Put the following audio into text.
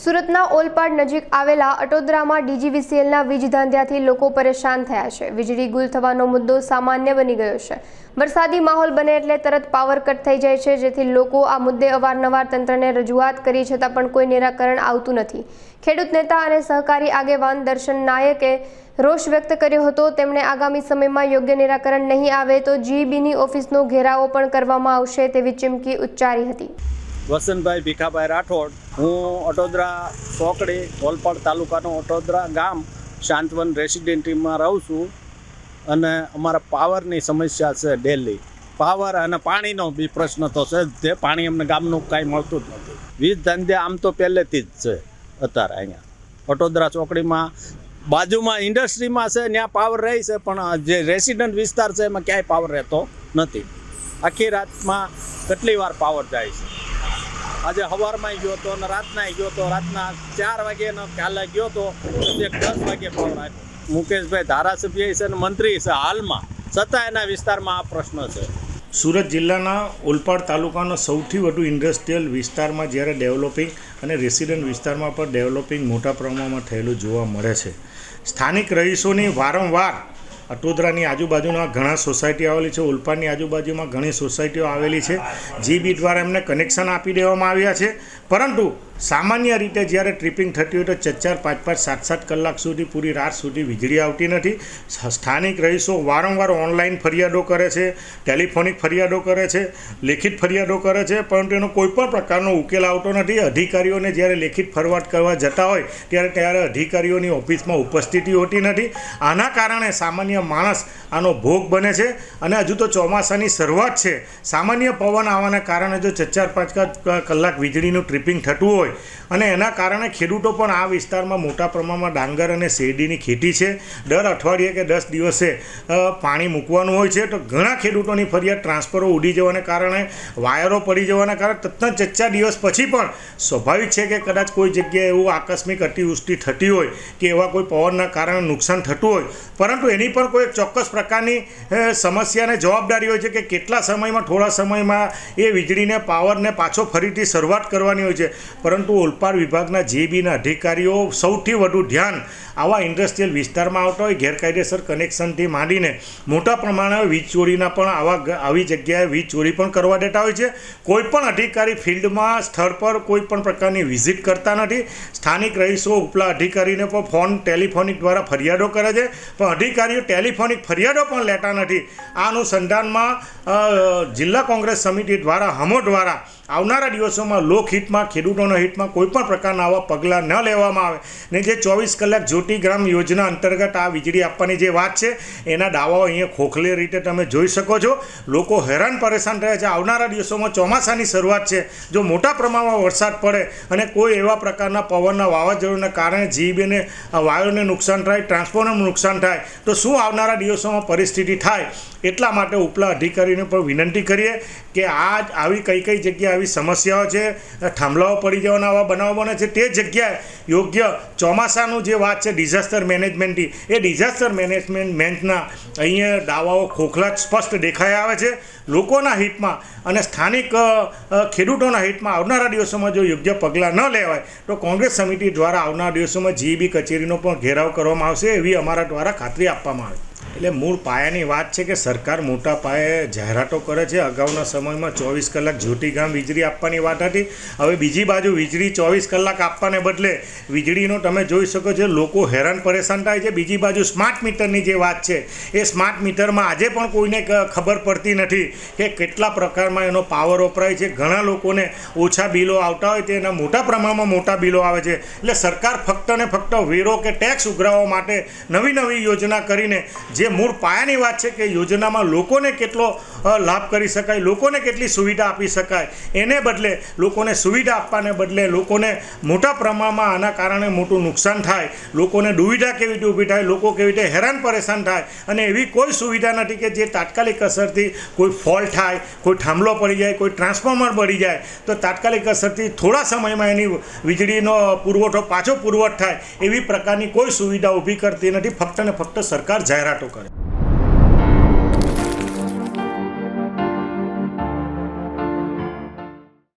સુરતના ઓલપાડ નજીક આવેલા અટોદરામાં ડીજીવીસીએલના વીજ ધાંધ્યાથી લોકો પરેશાન થયા છે. વીજળી ગુલ થવાનો મુદ્દો સામાન્ય બની ગયો છે. વરસાદી માહોલ બને એટલે તરત પાવર કટ થઈ જાય છે, જેથી લોકો આ મુદ્દે અવારનવાર તંત્રને રજૂઆત કરી છતાં પણ કોઈ નિરાકરણ આવતું નથી. ખેડૂત નેતા અને સહકારી આગેવાન દર્શન નાયકે રોષ વ્યક્ત કર્યો હતો તેમણે આગામી સમયમાં યોગ્ય નિરાકરણ નહીં આવે તો જીબીની ઓફિસનો ઘેરાવો પણ કરવામાં આવશે, તેવી ચીમકી ઉચ્ચારી હતી. વસંતભાઈ ભીખાભાઈ રાઠોડ, હું અટોદરા ચોકડી ઓલપાડ તાલુકાનું અટોદરા ગામ શાંતવન રેસિડેન્ટીમાં રહું છું અને અમારા પાવરની સમસ્યા છે ડેલી. પાવર અને પાણીનો બી પ્રશ્ન તો છે જ તે, પાણી અમને ગામનું કાંઈ મળતું જ નથી. વીજ ધંધે આમ તો પહેલેથી જ છે અત્યારે અહીંયા. અટોદરા ચોકડીમાં, બાજુમાં ઇન્ડસ્ટ્રીમાં છે, ત્યાં પાવર રહે છે, પણ જે રેસિડન્ટ વિસ્તાર છે એમાં ક્યાંય પાવર રહેતો નથી. આખી રાતમાં કેટલી વાર પાવર જાય છે? આજે સવારમાં ગયો તો અને રાતના ગયો તો, રાતના ચાર વાગે કાલે ગયો હતો એક દસ વાગે ફોન રાખ્યો મુકેશભાઈ ધારાસભ્ય છે અને મંત્રી છે હાલમાં. છતાં એના વિસ્તારમાં આ પ્રશ્ન છે. સુરત જિલ્લાના ઓલપાડ તાલુકાનો સૌથી વધુ ઇન્ડસ્ટ્રીયલ વિસ્તારમાં જ્યારે ડેવલપિંગ અને રેસિડન્ટ વિસ્તારમાં પણ ડેવલપિંગ મોટા પ્રમાણમાં થયેલું જોવા મળે છે. સ્થાનિક રહીશોની વારંવાર અટોદરાની આજુબાજુના ઘણા સોસાયટીઓ આવેલી છે. ઓલપાડની આજુબાજુમાં ઘણી સોસાયટીઓ આવેલી છે. જીબી દ્વારા એમને કનેક્શન આપી દેવામાં આવ્યા છે. પરંતુ સામાન્ય રીતે જ્યારે ટ્રિપિંગ થતી હોય તો ચાર ચાર પાંચ પાંચ સાત સાત કલાક સુધી પૂરી રાત સુધી વીજળી આવતી નથી. સ્થાનિક રહીશો વારંવાર ઓનલાઈન ફરિયાદો કરે છે, ટેલિફોનિક ફરિયાદો કરે છે, લેખિત ફરિયાદો કરે છે, પરંતુ એનો કોઈ પણ પ્રકારનો ઉકેલ આવતો નથી. અધિકારીઓને જ્યારે લેખિત ફરવાટ કરવા જતા હોય, ત્યારે ત્યારે અધિકારીઓની ઓફિસમાં ઉપસ્થિતિ હોતી નથી. આના કારણે સામાન્ય માણસ આનો ભોગ બને છે અને હજુ તો ચોમાસાની શરૂઆત છે. સામાન્ય પવન આવવાના કારણે જો ચાર ચાર પાંચ કલાક વીજળીનું ટ્રિપિંગ થતું હોય અને એના કારણે ખેડૂતો પણ આ વિસ્તારમાં મોટા પ્રમાણમાં ડાંગર અને શેરડીની ખેતી છે. દર અઠવાડિયે કે દસ દિવસે પાણી મૂકવાનું હોય છે. તો ઘણા ખેડૂતોની ફરિયાદ ટ્રાન્સફરો ઉડી જવાને કારણે, વાયરો પડી જવાના કારણે તત્ન ચચ્ચા દિવસ પછી પણ સ્વાભાવિક છે કે કદાચ કોઈ જગ્યાએ એવું આકસ્મિક અતિવૃષ્ટિ થતી હોય કે એવા કોઈ પવનના કારણે નુકસાન થતું હોય. પરંતુ એની પણ કોઈ ચોક્કસ પ્રકારની સમસ્યાને જવાબદારી હોય છે કે કેટલા સમયમાં, થોડા સમયમાં એ વીજળીને, પાવરને પાછો ફરીથી શરૂઆત કરવાની હોય છે. પરંતુ ઓલપાડ વિભાગના જેબીના અધિકારીઓ સૌથી વધુ ધ્યાન આવા ઇન્ડસ્ટ્રીયલ વિસ્તારમાં આવતા હોય, ગેરકાયદેસર કનેક્શનથી માંડીને મોટા પ્રમાણે વીજ ચોરીના પણ આવા આવી જગ્યાએ વીજ ચોરી પણ કરવા દેતા હોય છે. કોઈ પણ અધિકારી ફિલ્ડમાં સ્થળ પર કોઈ પણ પ્રકારની વિઝિટ કરતા નથી. સ્થાનિક રહીશો, ઉપલા અધિકારીને પણ ફોન, ટેલિફોનિક દ્વારા ફરિયાદો કરે છે. પણ અધિકારીઓ ટેલિફોનિક ફરિયાદો પણ લેતા નથી. આ અનુસંધાનમાં જિલ્લા કોંગ્રેસ સમિતિ દ્વારા, હમો દ્વારા આવનારા દિવસોમાં લોકહિતમાં ખેડૂતોના હિતમાં કોઈપણ પ્રકારના આવા પગલાં ન લેવામાં આવે. ને જે ચોવીસ કલાક જ્યોતિગ્રામ યોજના અંતર્ગત આ વીજળી આપવાની જે વાત છે, એના દાવાઓ અહીંયા ખોખલે રીતે તમે જોઈ શકો છો. લોકો હેરાન પરેશાન થયા છે. આવનારા દિવસોમાં ચોમાસાની શરૂઆત છે. જો મોટા પ્રમાણમાં વરસાદ પડે અને કોઈ એવા પ્રકારના પવનના વાવાઝોડાના કારણે જીબીને વાયુને નુકસાન થાય, ટ્રાન્સફોર્મરનું નુકસાન થાય, તો શું આવનારા દિવસોમાં પરિસ્થિતિ થાય? એટલા માટે ઉપલા અધિકારીને પણ વિનંતી કરીએ કે આ આવી કઈ કઈ જગ્યાએ આવી સમસ્યાઓ છે થાંભલાઓ પડી જવાના, આવા બનાવો બને છે. તે જગ્યાએ યોગ્ય ચોમાસાનું જે વાત છે ડિઝાસ્ટર મેનેજમેન્ટની એ ડિઝાસ્ટર મેનેજમેન્ટ મેન્ટના અહીંયા દાવાઓ ખોખલા સ્પષ્ટ દેખાઈ આવે છે. લોકોના હિતમાં અને સ્થાનિક ખેડૂતોના હિતમાં આવનારા દિવસોમાં જો યોગ્ય પગલાં ન લેવાય, તો કોંગ્રેસ સમિતિ દ્વારા આવનારા દિવસોમાં જીબી કચેરીનો પણ ઘેરાવ કરવામાં આવશે, એવી અમારા દ્વારા ખાતરી આપવામાં આવે એટલે મૂળ પાયાની વાત છે કે સરકાર મોટા પાયે જાહેરાતો કરે છે. અગાઉના સમયમાં ચોવીસ કલાક જ્યોતિ ગામ વીજળી આપવાની વાત હતી. હવે બીજી બાજુ વીજળી ચોવીસ કલાક આપવાને બદલે વીજળીનો તમે જોઈ શકો છો, લોકો હેરાન પરેશાન થાય છે. બીજી બાજુ સ્માર્ટ મીટરની જે વાત છે, એ સ્માર્ટ મીટરમાં આજે પણ કોઈને ખબર પડતી નથી કે કેટલા પ્રકારમાં એનો પાવર વપરાય છે. ઘણા લોકોને ઓછા બિલો આવતા હોય, તેના મોટા પ્રમાણમાં મોટા બિલો આવે છે. એટલે સરકાર ફક્ત ને ફક્ત વેરો કે ટેક્સ ઉઘરાવવા માટે નવી નવી યોજના કરીને જે મૂળ પાયાની વાત છે કે યોજનામાં લોકોને કેટલો લાભ કરી શકાય, લોકોને કેટલી સુવિધા આપી શકાય, એને બદલે લોકોને સુવિધા આપવાને બદલે લોકોને મોટા પ્રમાણમાં આના કારણે મોટું નુકસાન થાય, લોકોને દુવિધા કેવી રીતે ઊભી થાય, લોકો કેવી રીતે હેરાન પરેશાન થાય, અને એવી કોઈ સુવિધા નથી કે જે તાત્કાલિક અસરથી કોઈ ફોલ્ટ થાય, કોઈ થાંભલો પડી જાય, કોઈ ટ્રાન્સફોર્મર પડી જાય, તો તાત્કાલિક અસરથી થોડા સમયમાં એની વીજળીનો પુરવઠો પાછો પુરવઠ થાય, એવી પ્રકારની કોઈ સુવિધા ઊભી કરતી નથી, ફક્ત ને ફક્ત સરકાર જાહેરાતો કરે.